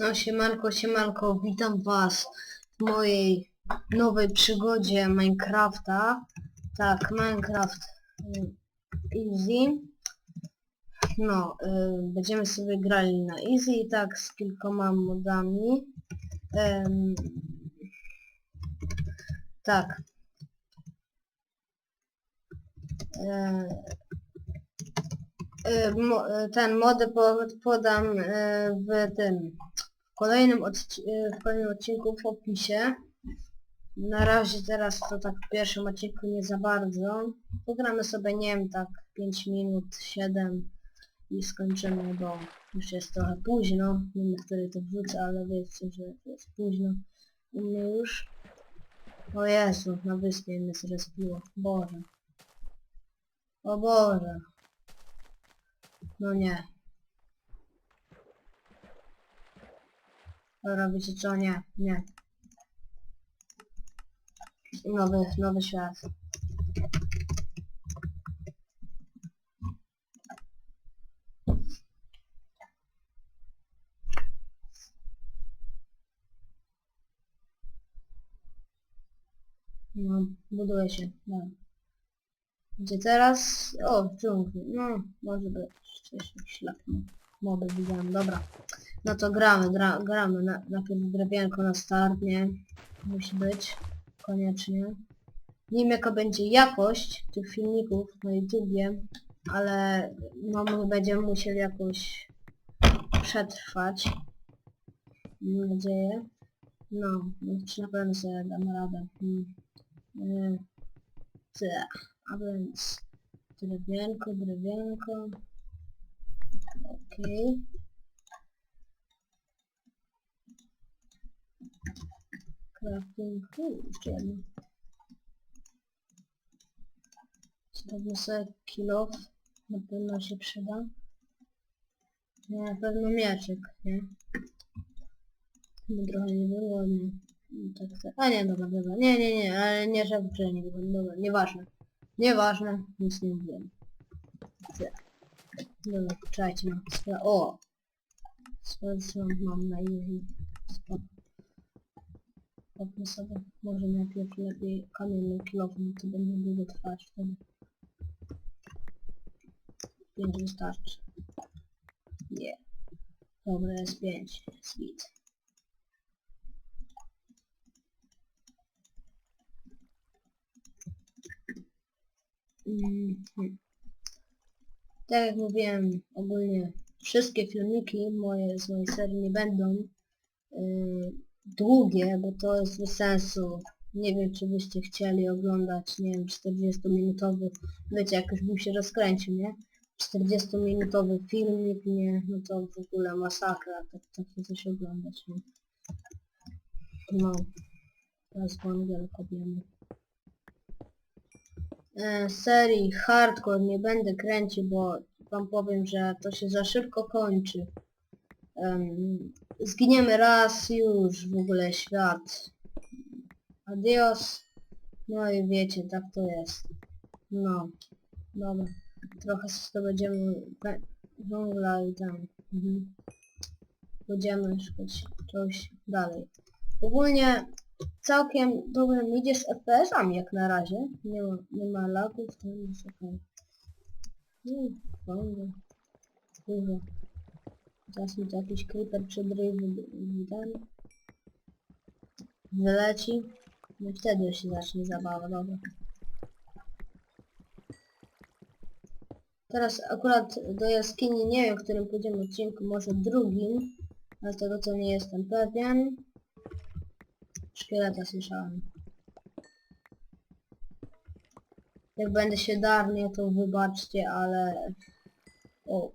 No siemanko, siemanko, witam was w mojej nowej przygodzie Minecrafta. Tak, Minecraft y, Easy. No, y, będziemy sobie grali na Easy i tak z kilkoma modami. Em, tak. E, e, ten mody po, podam e, w tym kolejnym, e, w kolejnym odcinku w opisie. Na razie teraz to tak w pierwszym odcinku nie za bardzo. Pogramy sobie, nie wiem, tak 5 minut, 7 i skończymy, bo już jest trochę późno. Nie wiem, który to wrzucę, ale wiecie, że jest późno. U mnie już. O Jezu, na wyspie mnie zrespiło. Boże. O Boże. No nie. Dobra, wiecie co? Nie, nie. Nowy, nowy świat. No, buduje się, no. Gdzie teraz? O, dżungli. No, może być coś ślad. Moby widziałem, dobra. No to gramy, gra, gramy. Na, najpierw drewienko na start, nie? Musi być. Koniecznie. Nie wiem jaka będzie jakość tych filmików na YouTubie, ale no my będziemy musieli jakoś przetrwać. Mam nadzieję. No, no czy na pewno sobie damy radę. Hmm. Yy, tak. A więc drewienko, drewienko. Okej. Crafting. Jedno. Zrobię sobie kill. Na pewno się przyda. Nie, na pewno mieczyk, nie? Bo trochę nie było, nie. No Tak, tak. A nie, dobra, dobra. Nie, nie, nie, ale nie, że że nie było. Dobra, nieważne. Nieważne, nic nie. Tak. Dobra, czekajcie na O! Sprawdzę, mam na easy. Spoko. Popnę sobie. Może najpierw lepiej kamienny kilofon, to będzie długo trwać wtedy. 5 wystarczy. Nie. Dobra, jest 5. Jest git. Mhm. Tak jak mówiłem, ogólnie wszystkie filmiki moje z mojej serii nie będą yy, długie, bo to jest bez sensu. Nie wiem, czy byście chcieli oglądać, nie wiem, 40-minutowy, wiecie, już bym się rozkręcił, nie? 40-minutowy filmik, nie, no to w ogóle masakra, tak, takie coś oglądać, nie? No, teraz po angielsku wiemy e, serii hardcore nie będę kręcił, bo wam powiem, że to się za szybko kończy. Zginiemy raz już w ogóle świat. Adios. No i wiecie, tak to jest. No. Dobra. Trochę zdobędziemy węgla i tam. Mhm. Będziemy szukać czegoś dalej. Ogólnie całkiem dobrze idzie z FPS-ami jak na razie. Nie ma, nie ma lagów, to jest okej. Okay. Teraz mi to jakiś creeper czy drive ten wyleci. No wtedy się zacznie zabawa, dobra. Teraz akurat do jaskini nie wiem, w którym pójdziemy odcinku, może drugim, ale tego co nie jestem pewien. Szkieleta słyszałem. Jak będę się darnie, to wybaczcie, ale... O,